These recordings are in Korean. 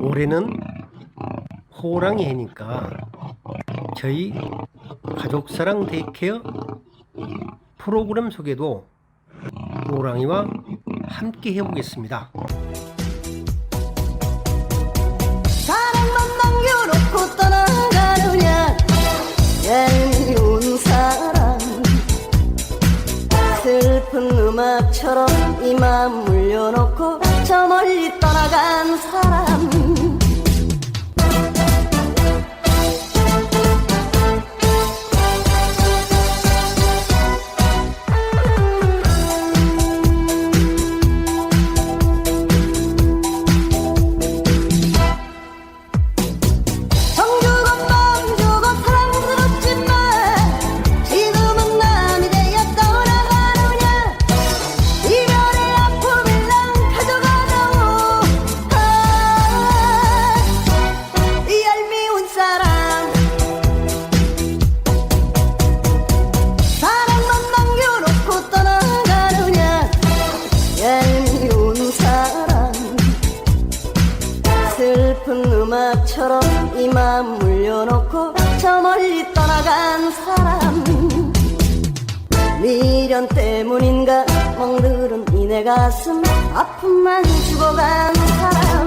올해는 호랑이 해니까 저희 가족사랑 데이케어 프로그램 소개도 호랑이와 함께 해보겠습니다. 사랑만 남겨놓고 떠나가느냐? 얄미운 사랑 슬픈 음악처럼 이맘 물려놓고 저 멀리 떠나간 사람 사람. 미련 때문인가 멍들은 이내 가슴. 아픔만 죽어간 사람.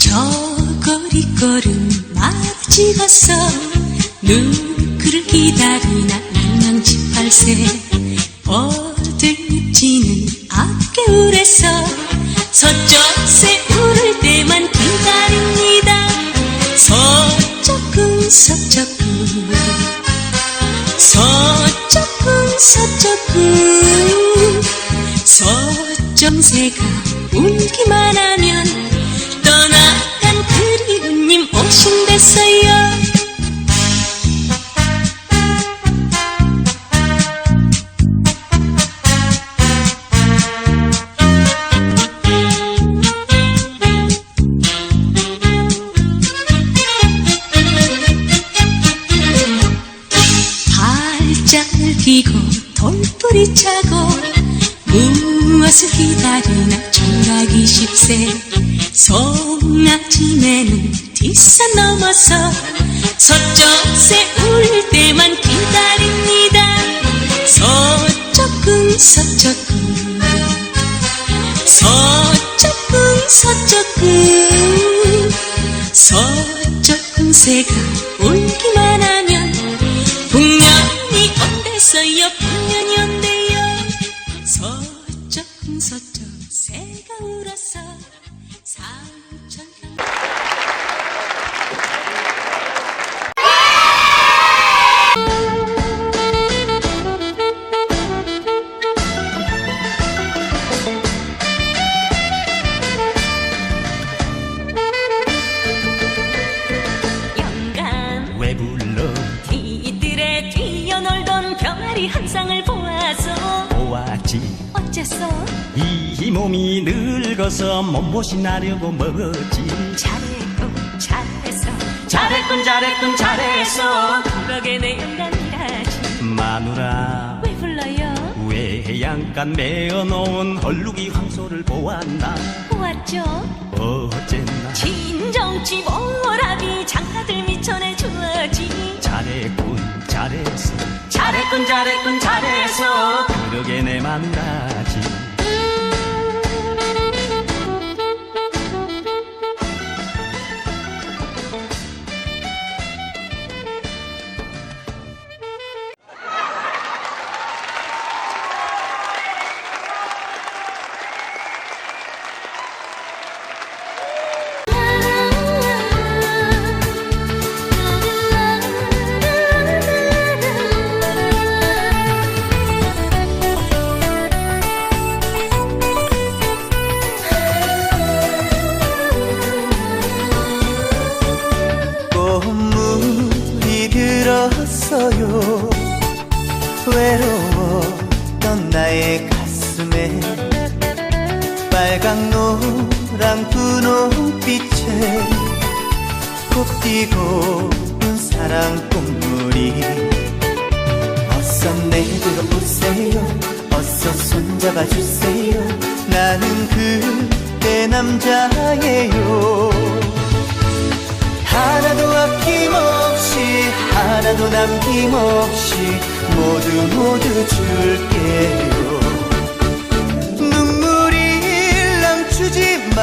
저 거리 걸음 마치 갔어 누구를 기다리나 낭낭지 팔세 서쪽은 서쪽은 서쪽은 서점새가 울기만 하면 돌뿌리 차고 무엇을 기다리나 정각이 십세. 송아지매는 뒷산 넘어서 서쪽새 울 때만 기다립니다. 서쪽은 서쪽은 서쪽은 서쪽은 서쪽은 새가 새가 울어서 삼천 영 이 몸이 늙어서 몸보신 하려고 먹었지 잘했군 잘했어. 잘했군 잘했군 잘했어. 그러게 내 영감이라지. 마누라. 왜 불러요? 외양간 메어놓은 헐룩이 황소를 보았나? 보았죠? 어쨌나? 진정치 모라비 장가들 미천에 주어지 잘했군 잘했어. 잘했군 잘했군 잘했어. 그러게 내 마누라 웃음에 빨강 노랑 분홍빛에 꽃띠고운 사랑 꽃물이 어서 내들어 오세요. 어서 손잡아 주세요. 나는 그때 남자예요. 하나도 아낌없이 하나도 남김없이 모두 모두 줄게요.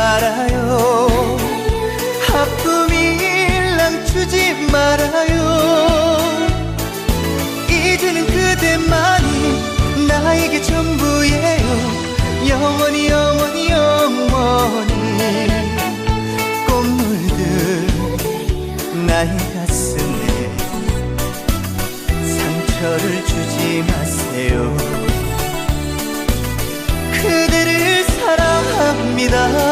말아요. 하품일랑 주지 말아요. 이제는 그대만이 나에게 전부예요. 영원히 영원히 영원히 꽃물들 나의 가슴에 상처를 주지 마세요. 그대를 사랑합니다.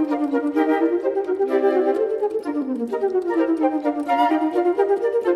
ちょっと